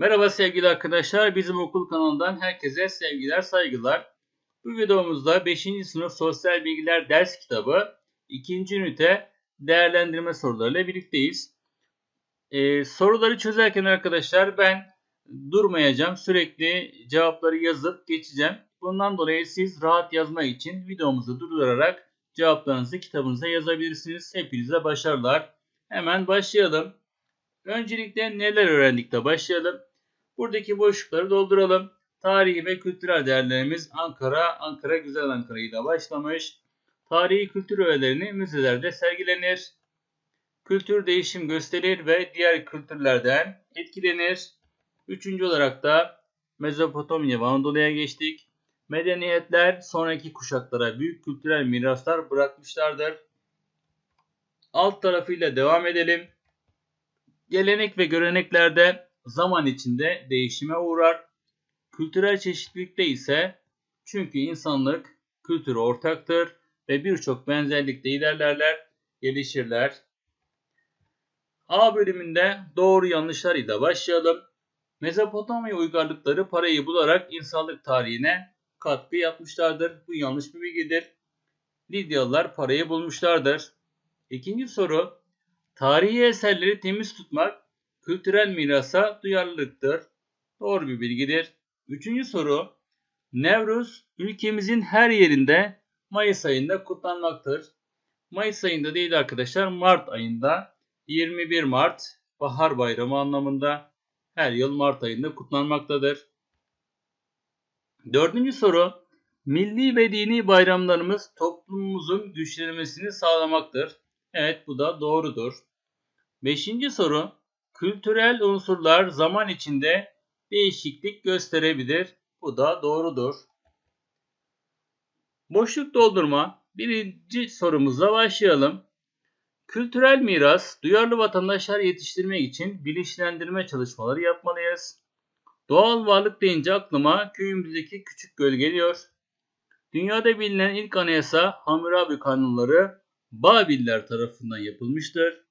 Merhaba sevgili arkadaşlar. Bizim okul kanalından herkese sevgiler, saygılar. Bu videomuzda 5. sınıf sosyal bilgiler ders kitabı 2. ünite değerlendirme sorularıyla birlikteyiz. Ee, soruları çözerken arkadaşlar ben durmayacağım. Sürekli cevapları yazıp geçeceğim. Bundan dolayı siz rahat yazmak için videomuzu durdurarak cevaplarınızı kitabınıza yazabilirsiniz. Hepinize başarılar. Hemen başlayalım. Öncelikle neler öğrendik de başlayalım. Buradaki boşlukları dolduralım. Tarihi ve kültürel değerlerimiz Ankara, Ankara Güzel Ankara ile başlamış. Tarihi kültür öğelerini müzelerde sergilenir. Kültür değişim gösterir ve diğer kültürlerden etkilenir. Üçüncü olarak da Mezopotamya ve Anadolu'ya geçtik. Medeniyetler sonraki kuşaklara büyük kültürel miraslar bırakmışlardır. Alt tarafıyla devam edelim. Gelenek ve göreneklerde zaman içinde değişime uğrar. Kültürel çeşitlilikte ise çünkü insanlık kültürü ortaktır ve birçok benzerlikte ilerlerler, gelişirler. A bölümünde doğru yanlışlar ile başlayalım. Mezopotamya uygarlıkları parayı bularak insanlık tarihine katkı yapmışlardır. Bu yanlış bir bilgidir. Lidyalılar parayı bulmuşlardır. İkinci soru. Tarihi eserleri temiz tutmak kültürel mirasa duyarlılıktır. Doğru bir bilgidir. Üçüncü soru. Nevruz ülkemizin her yerinde Mayıs ayında kutlanmaktır. Mayıs ayında değil arkadaşlar Mart ayında 21 Mart Bahar Bayramı anlamında her yıl Mart ayında kutlanmaktadır. Dördüncü soru. Milli ve dini bayramlarımız toplumumuzun güçlenmesini sağlamaktır. Evet bu da doğrudur. Beşinci soru. Kültürel unsurlar zaman içinde değişiklik gösterebilir. Bu da doğrudur. Boşluk doldurma. Birinci sorumuzla başlayalım. Kültürel miras, duyarlı vatandaşlar yetiştirmek için bilinçlendirme çalışmaları yapmalıyız. Doğal varlık deyince aklıma köyümüzdeki küçük göl geliyor. Dünyada bilinen ilk anayasa Hammurabi kanunları Babiller tarafından yapılmıştır.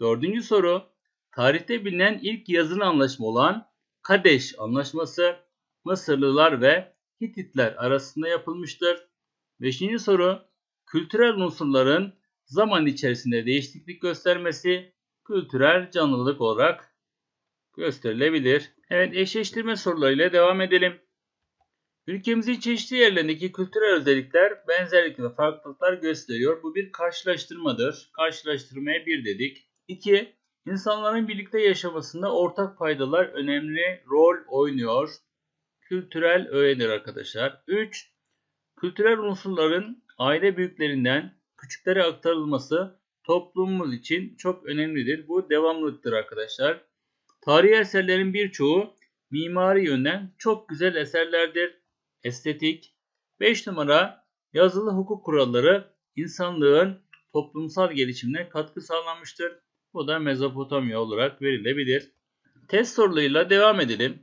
Dördüncü soru. Tarihte bilinen ilk yazılı anlaşma olan Kadeş Anlaşması Mısırlılar ve Hititler arasında yapılmıştır. Beşinci soru. Kültürel unsurların zaman içerisinde değişiklik göstermesi kültürel canlılık olarak gösterilebilir. Evet eşleştirme sorularıyla devam edelim. Ülkemizin çeşitli yerlerindeki kültürel özellikler benzerlik ve farklılıklar gösteriyor. Bu bir karşılaştırmadır. Karşılaştırmaya bir dedik. 2. İnsanların birlikte yaşamasında ortak faydalar önemli rol oynuyor. Kültürel öğedir arkadaşlar. 3. Kültürel unsurların aile büyüklerinden küçüklere aktarılması toplumumuz için çok önemlidir. Bu devamlılıktır arkadaşlar. Tarihi eserlerin birçoğu mimari yönden çok güzel eserlerdir. Estetik. 5 numara yazılı hukuk kuralları insanlığın toplumsal gelişimine katkı sağlamıştır. Bu da Mezopotamya olarak verilebilir. Test sorularıyla devam edelim.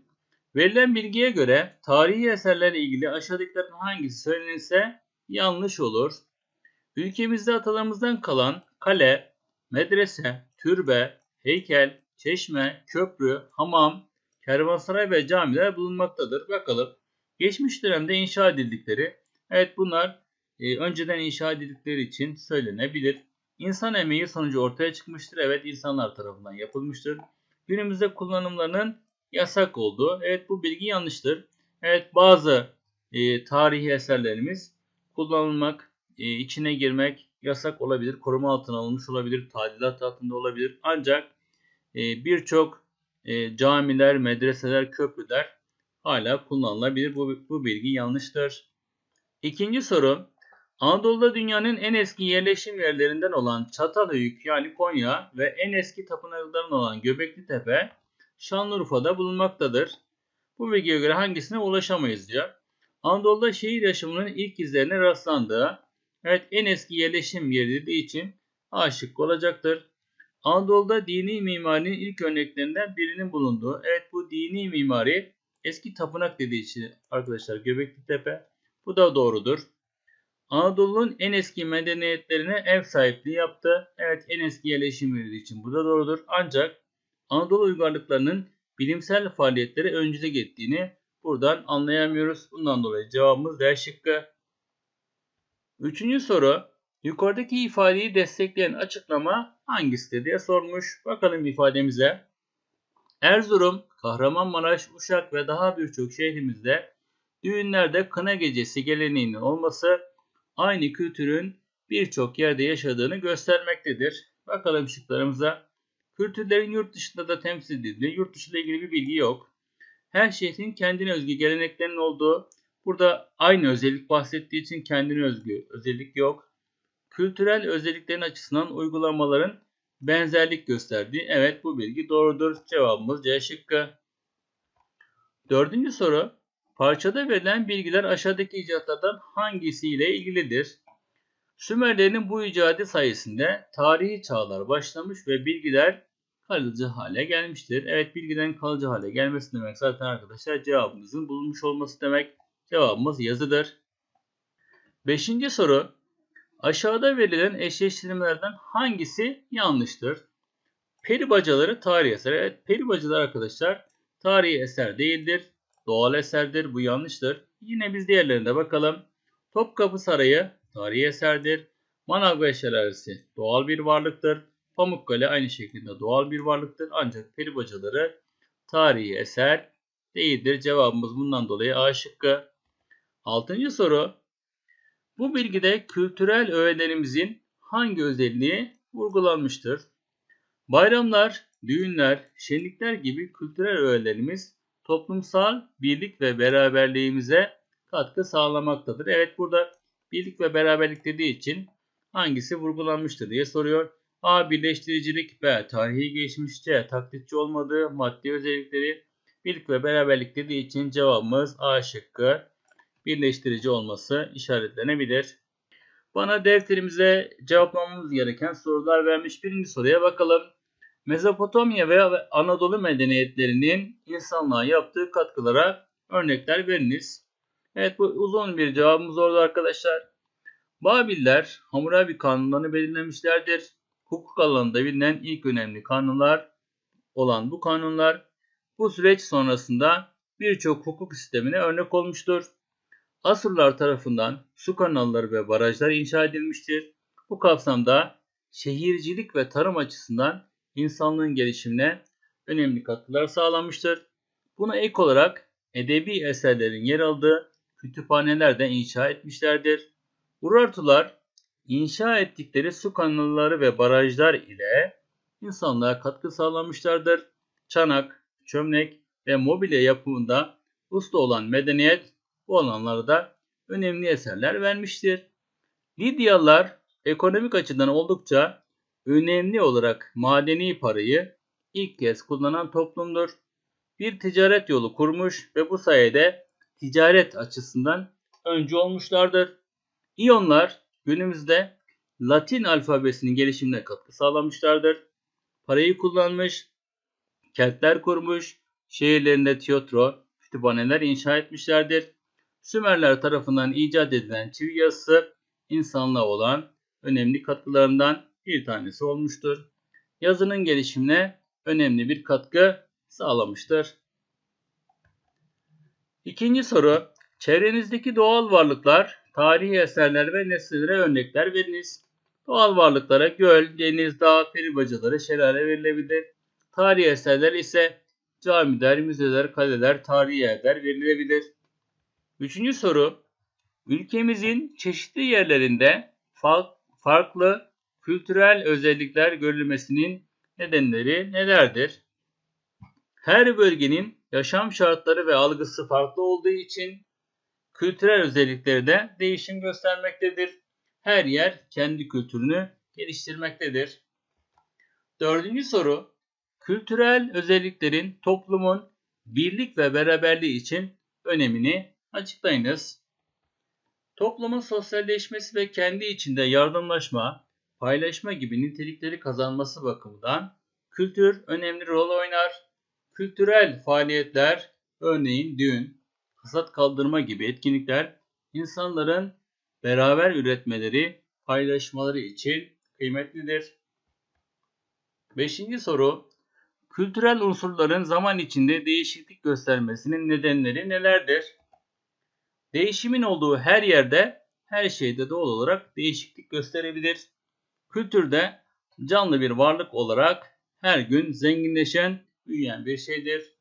Verilen bilgiye göre tarihi eserlerle ilgili aşağıdakilerden hangisi söylenirse yanlış olur. Ülkemizde atalarımızdan kalan kale, medrese, türbe, heykel, çeşme, köprü, hamam, kervansaray ve camiler bulunmaktadır. Bakalım. Geçmiş dönemde inşa edildikleri, evet bunlar e, önceden inşa edildikleri için söylenebilir. İnsan emeği sonucu ortaya çıkmıştır. Evet insanlar tarafından yapılmıştır. Günümüzde kullanımlarının yasak olduğu. Evet bu bilgi yanlıştır. Evet bazı e, tarihi eserlerimiz kullanılmak, e, içine girmek yasak olabilir. Koruma altına alınmış olabilir. Tadilat altında olabilir. Ancak e, birçok e, camiler, medreseler, köprüler hala kullanılabilir. Bu, bu bilgi yanlıştır. İkinci soru. Anadolu'da dünyanın en eski yerleşim yerlerinden olan Çatalhöyük yani Konya ve en eski tapınaklarından olan Göbekli Tepe Şanlıurfa'da bulunmaktadır. Bu bilgiye göre hangisine ulaşamayız diyor. Anadolu'da şehir yaşamının ilk izlerine rastlandığı, evet en eski yerleşim yeri dediği için A şıkkı olacaktır. Anadolu'da dini mimarinin ilk örneklerinden birinin bulunduğu, evet bu dini mimari eski tapınak dediği için arkadaşlar Göbekli Tepe. Bu da doğrudur. Anadolu'nun en eski medeniyetlerine ev sahipliği yaptı. Evet en eski yerleşim yeri için bu da doğrudur. Ancak Anadolu uygarlıklarının bilimsel faaliyetleri öncülük ettiğini buradan anlayamıyoruz. Bundan dolayı cevabımız D şıkkı. Üçüncü soru. Yukarıdaki ifadeyi destekleyen açıklama hangisidir diye sormuş. Bakalım ifademize. Erzurum, Kahramanmaraş, Uşak ve daha birçok şehrimizde düğünlerde kına gecesi geleneğinin olması aynı kültürün birçok yerde yaşadığını göstermektedir. Bakalım şıklarımıza. Kültürlerin yurt dışında da temsil edildiği, yurt dışı ile ilgili bir bilgi yok. Her şehrin kendine özgü geleneklerinin olduğu, burada aynı özellik bahsettiği için kendine özgü özellik yok. Kültürel özelliklerin açısından uygulamaların benzerlik gösterdiği. Evet bu bilgi doğrudur. Cevabımız C şıkkı. Dördüncü soru. Parçada verilen bilgiler aşağıdaki icatlardan hangisiyle ilgilidir? Sümerlerin bu icadı sayesinde tarihi çağlar başlamış ve bilgiler kalıcı hale gelmiştir. Evet bilgilerin kalıcı hale gelmesi demek zaten arkadaşlar cevabımızın bulunmuş olması demek. Cevabımız yazıdır. Beşinci soru. Aşağıda verilen eşleştirmelerden hangisi yanlıştır? Peri bacaları tarihi eser. Evet peri bacaları arkadaşlar tarihi eser değildir. Doğal eserdir. Bu yanlıştır. Yine biz diğerlerine bakalım. Topkapı Sarayı tarihi eserdir. Manavgat Şelalesi doğal bir varlıktır. Pamukkale aynı şekilde doğal bir varlıktır. Ancak peri bacaları tarihi eser değildir. Cevabımız bundan dolayı A şıkkı. Altıncı soru. Bu bilgide kültürel öğelerimizin hangi özelliği vurgulanmıştır? Bayramlar, düğünler, şenlikler gibi kültürel öğelerimiz toplumsal birlik ve beraberliğimize katkı sağlamaktadır. Evet burada birlik ve beraberlik dediği için hangisi vurgulanmıştır diye soruyor. A. Birleştiricilik B. Tarihi geçmiş C. Taklitçi olmadığı maddi özellikleri birlik ve beraberlik dediği için cevabımız A şıkkı birleştirici olması işaretlenebilir. Bana defterimize cevaplamamız gereken sorular vermiş. Birinci soruya bakalım. Mezopotamya ve Anadolu medeniyetlerinin insanlığa yaptığı katkılara örnekler veriniz. Evet bu uzun bir cevabımız oldu arkadaşlar. Babiller Hammurabi kanunlarını belirlemişlerdir. Hukuk alanında bilinen ilk önemli kanunlar olan bu kanunlar bu süreç sonrasında birçok hukuk sistemine örnek olmuştur. Asırlar tarafından su kanalları ve barajlar inşa edilmiştir. Bu kapsamda şehircilik ve tarım açısından insanlığın gelişimine önemli katkılar sağlanmıştır. Buna ek olarak edebi eserlerin yer aldığı kütüphaneler de inşa etmişlerdir. Urartular inşa ettikleri su kanalları ve barajlar ile insanlığa katkı sağlamışlardır. Çanak, çömlek ve mobilya yapımında usta olan medeniyet bu alanlarda önemli eserler vermiştir. Lidyalılar ekonomik açıdan oldukça önemli olarak madeni parayı ilk kez kullanan toplumdur. Bir ticaret yolu kurmuş ve bu sayede ticaret açısından öncü olmuşlardır. İyonlar günümüzde Latin alfabesinin gelişimine katkı sağlamışlardır. Parayı kullanmış, kentler kurmuş, şehirlerinde tiyatro, kütüphaneler inşa etmişlerdir. Sümerler tarafından icat edilen çivi yazısı insanlığa olan önemli katkılarından bir tanesi olmuştur. Yazının gelişimine önemli bir katkı sağlamıştır. İkinci soru. Çevrenizdeki doğal varlıklar, tarihi eserler ve nesnelere örnekler veriniz. Doğal varlıklara göl, deniz, dağ, peri bacaları, şelale verilebilir. Tarihi eserler ise camiler, müzeler, kaleler, tarihi yerler verilebilir. Üçüncü soru. Ülkemizin çeşitli yerlerinde farklı kültürel özellikler görülmesinin nedenleri nelerdir? Her bölgenin yaşam şartları ve algısı farklı olduğu için kültürel özellikleri de değişim göstermektedir. Her yer kendi kültürünü geliştirmektedir. Dördüncü soru. Kültürel özelliklerin toplumun birlik ve beraberliği için önemini açıklayınız. Toplumun sosyalleşmesi ve kendi içinde yardımlaşma, paylaşma gibi nitelikleri kazanması bakımından kültür önemli rol oynar. Kültürel faaliyetler, örneğin düğün, hasat kaldırma gibi etkinlikler insanların beraber üretmeleri, paylaşmaları için kıymetlidir. Beşinci soru. Kültürel unsurların zaman içinde değişiklik göstermesinin nedenleri nelerdir? Değişimin olduğu her yerde, her şeyde doğal olarak değişiklik gösterebilir. Kültürde canlı bir varlık olarak her gün zenginleşen, büyüyen bir şeydir.